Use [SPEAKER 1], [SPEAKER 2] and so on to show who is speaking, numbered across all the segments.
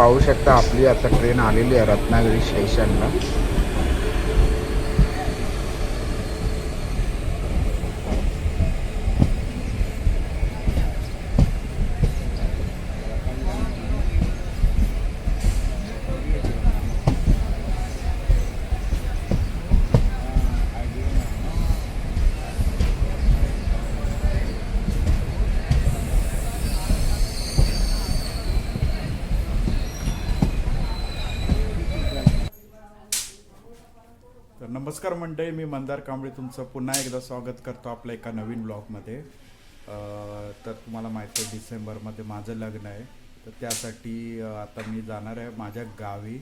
[SPEAKER 1] पाहू शकता. आपली आता ट्रेन आलेली आहे रत्नागिरी स्टेशनला
[SPEAKER 2] नमस्कार मंडळी मी मंदार कांबळे तुमचं पुन्हा एकदा स्वागत करतो आपल्या एका नवीन ब्लॉगमध्ये. तर तुम्हाला माहिती आहे डिसेंबरमध्ये माझं लग्न आहे. तर त्यासाठी आता मी जाणार आहे माझ्या गावी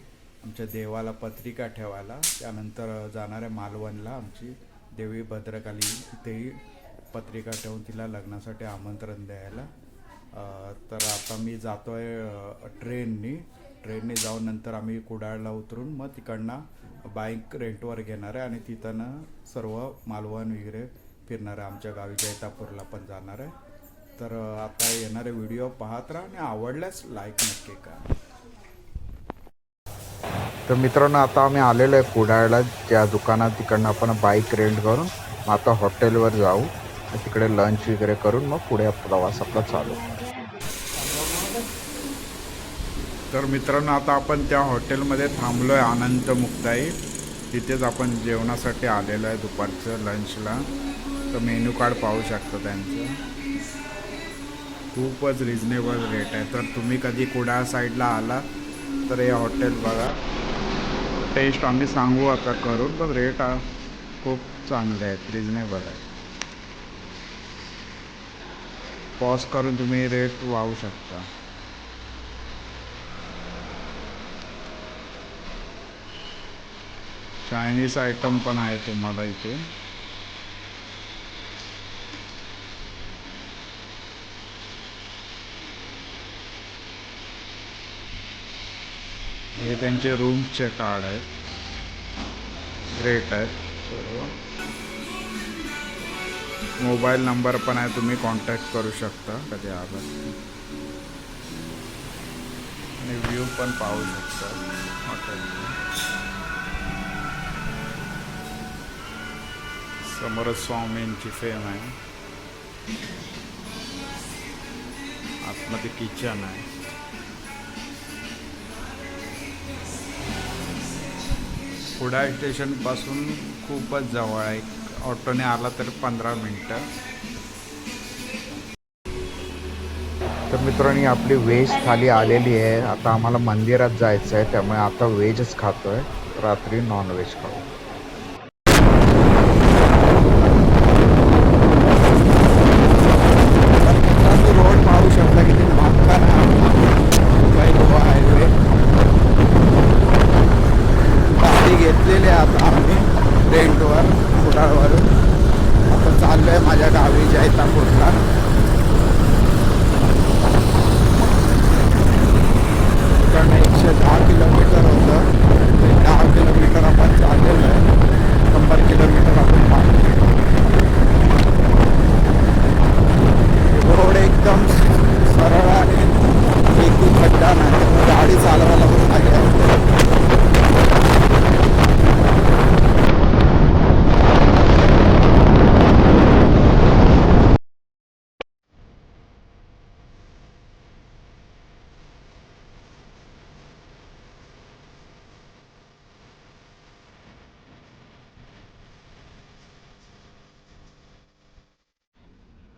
[SPEAKER 2] आमच्या देवाला पत्रिका ठेवायला. त्यानंतर जाणार आहे मालवणला आमची देवी भद्रकाली. तिथेही पत्रिका ठेवून तिला लग्नासाठी आमंत्रण द्यायला. तर आता मी जातो आहे ट्रेननी. ट्रेनने जाऊन नंतर आम्ही कुडाळला उतरून मग तिकडनं बाईक रेंटवर घेणार आहे आणि तिथं सर्व मालवण वगैरे फिरणार आहे. आमच्या गावी जैतापूरला पण जाणार आहे. तर आता येणारे व्हिडिओ पाहत राहा आणि आवडल्यास लाईक नक्की करा.
[SPEAKER 1] तर मित्रांनो आता आम्ही आलेलो आहे कुडाळला. त्या दुकानात तिकडनं आपण बाईक रेंट करून आता हॉटेलवर जाऊ. तिकडे लंच वगैरे करून मग पुढे प्रवास आपला चालू.
[SPEAKER 2] तर मित्रांनो आता आपण त्या हॉटेलमध्ये थांबलो आहे अनंत मुक्ताई. तिथेच आपण जेवणासाठी आलेलो आहे दुपारचं लंचला तर मेन्यू कार्ड पाहू शकता त्यांचं. खूपच रिजनेबल रेट आहे. तर तुम्ही कधी कुडाळ साईडला आला तर हे हॉटेल बघा. टेस्ट आम्ही सांगू आता करून पण रेट खूप चांगले आहेत रिजनेबल आहे पॉज करून तुम्ही रेट वाहू शकता. चायनीज आयटम पण आहे तुम्हाला इथे. हे त्यांचे रूमचे कार्ड आहेत. रेट आहेत. सर्व. मोबाईल नंबर पण आहे तुम्ही कॉन्टॅक्ट करू शकता कधी आला. आणि व्ह्यू पण पाहू शकता. हॉटेल समोर स्वामींची फेम आहे आतमध्ये किचन आहे कुडाळ स्टेशनपासून खूपच जवळ आहे. ऑटोने आला तर पंधरा मिनटं.
[SPEAKER 1] तर मित्रांनी आपली व्हेज थाली आलेली आहे. आता आम्हाला मंदिरात जायचं आहे त्यामुळे आता व्हेजच खातोय. रात्री नॉनव्हेज खाऊ रोड पाहू शकता किती भागकार मुंबई गोवा हायवे गाडी घेतलेली आहे आता आम्ही रेंटवर कुडाळवरून आता चाललो आहे माझ्या गावी जैतापूरला तिकडनं एकशे दहा किलोमीटर होतं ते दहा किलोमीटर आपण चाललेलो आहे शंभर किलोमीटर आपण पाहिजे रोड एकदम सरळ आणि एकही खड्डा नाही गाडी चालवायला पण मजा येते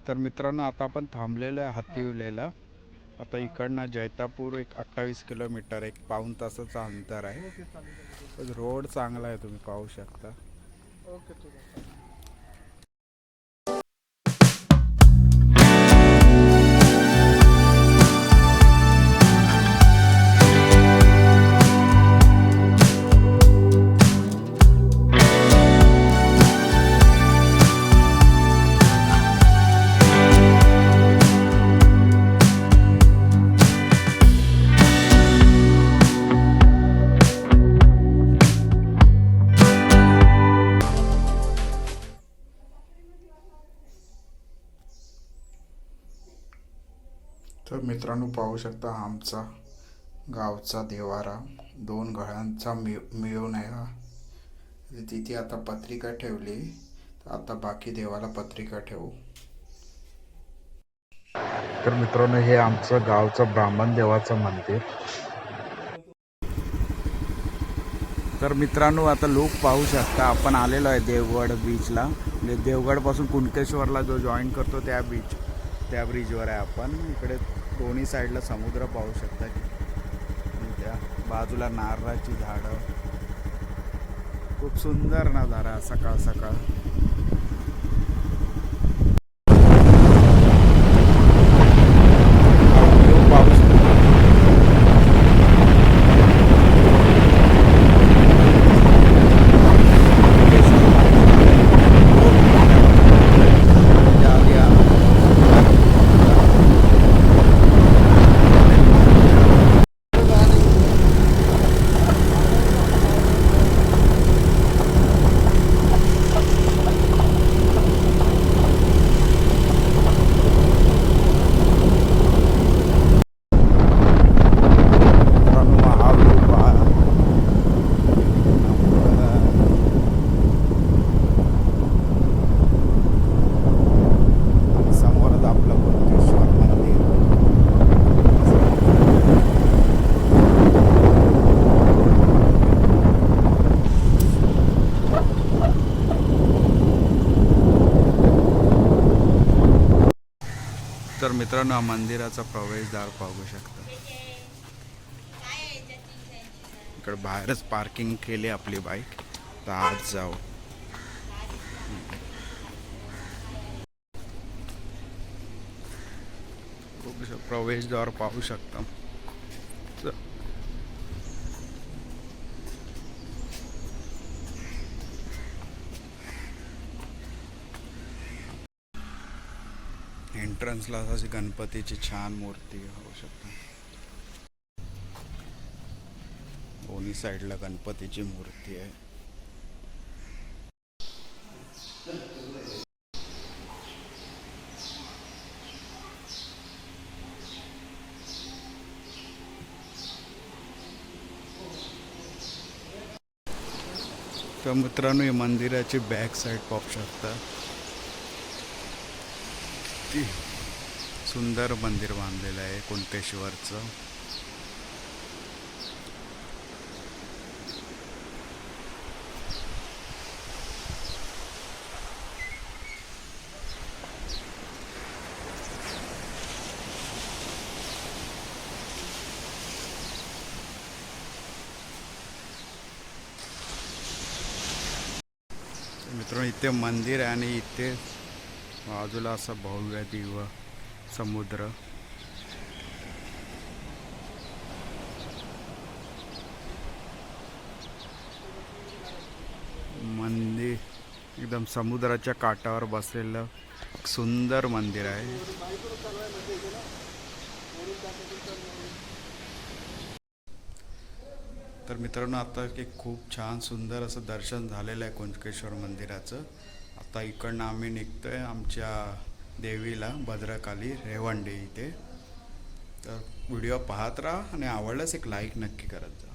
[SPEAKER 2] तर मित्रांनो आता आपण थांबलेलो आहे हातीवलेला आता इकडनं जैतापूर एक अठ्ठावीस किलोमीटर एक पाऊण तासाचं अंतर आहे. रोड चांगला आहे तुम्ही पाहू शकता. तर मित्रांनो पाहू शकता आमचा
[SPEAKER 1] गावचा देवारा. दोन घरांचा मिळ मिळून आहे तिथे आता पत्रिका ठेवली. तर आता बाकी देवाला पत्रिका ठेवू. तर मित्रांनो हे आमचं गावचं ब्राह्मण देवाचं मंदिर.
[SPEAKER 2] तर मित्रांनो आता लोक पाहू शकता आपण आलेलो आहे देवगड बीचला म्हणजे देवगडपासून कुणकेश्वरला जो जॉईन करतो त्या बीच त्या ब्रिजवर आहे आपण. इकडे दोन्ही साईडला समुद्र पाहू शकता आणि त्या बाजूला नारळाची झाडं. खूप सुंदर नजारा सकाळ सकाळ पाहू शकता या, या. मित्रांनो, हा view पहा. आणि समोरच आपलं कोणतेश्वर मंदिर तर मित्रांनो हा मंदिराचा प्रवेशद्वार पाहू शकता. इकडे बाहेरच पार्किंग केली आपली बाईक तर आज जाऊ. प्रवेशद्वार पाहू शकता. एंट्रन्सला अशी गणपतीची छान मूर्ती होऊ शकते. दोन्ही साईडला गणपतीची मूर्ती आहे. तर मित्रांनो या मंदिराची बॅक साईड पाहू शकता. ती सुंदर मंदिर बांधलेलं आहे कुणकेश्वरचं मित्रांनो इथे मंदिर आहे आणि इथे बाजूला असं भव्य दिव्य समुद्र. मंदिर एकदम समुद्राच्या काठावर बसलेलं सुंदर मंदिर आहे. तर मित्रांनो आता एक खूप छान सुंदर असं दर्शन झालेलं आहे कुंजकेश्वर मंदिराचं. आता इकडनं आम्ही निघतोय आमच्या देवीला भद्रकाली रेवंडे इथे. तर व्हिडिओ पाहत राहा आणि आवडल्यास एक लाईक नक्की करत जा.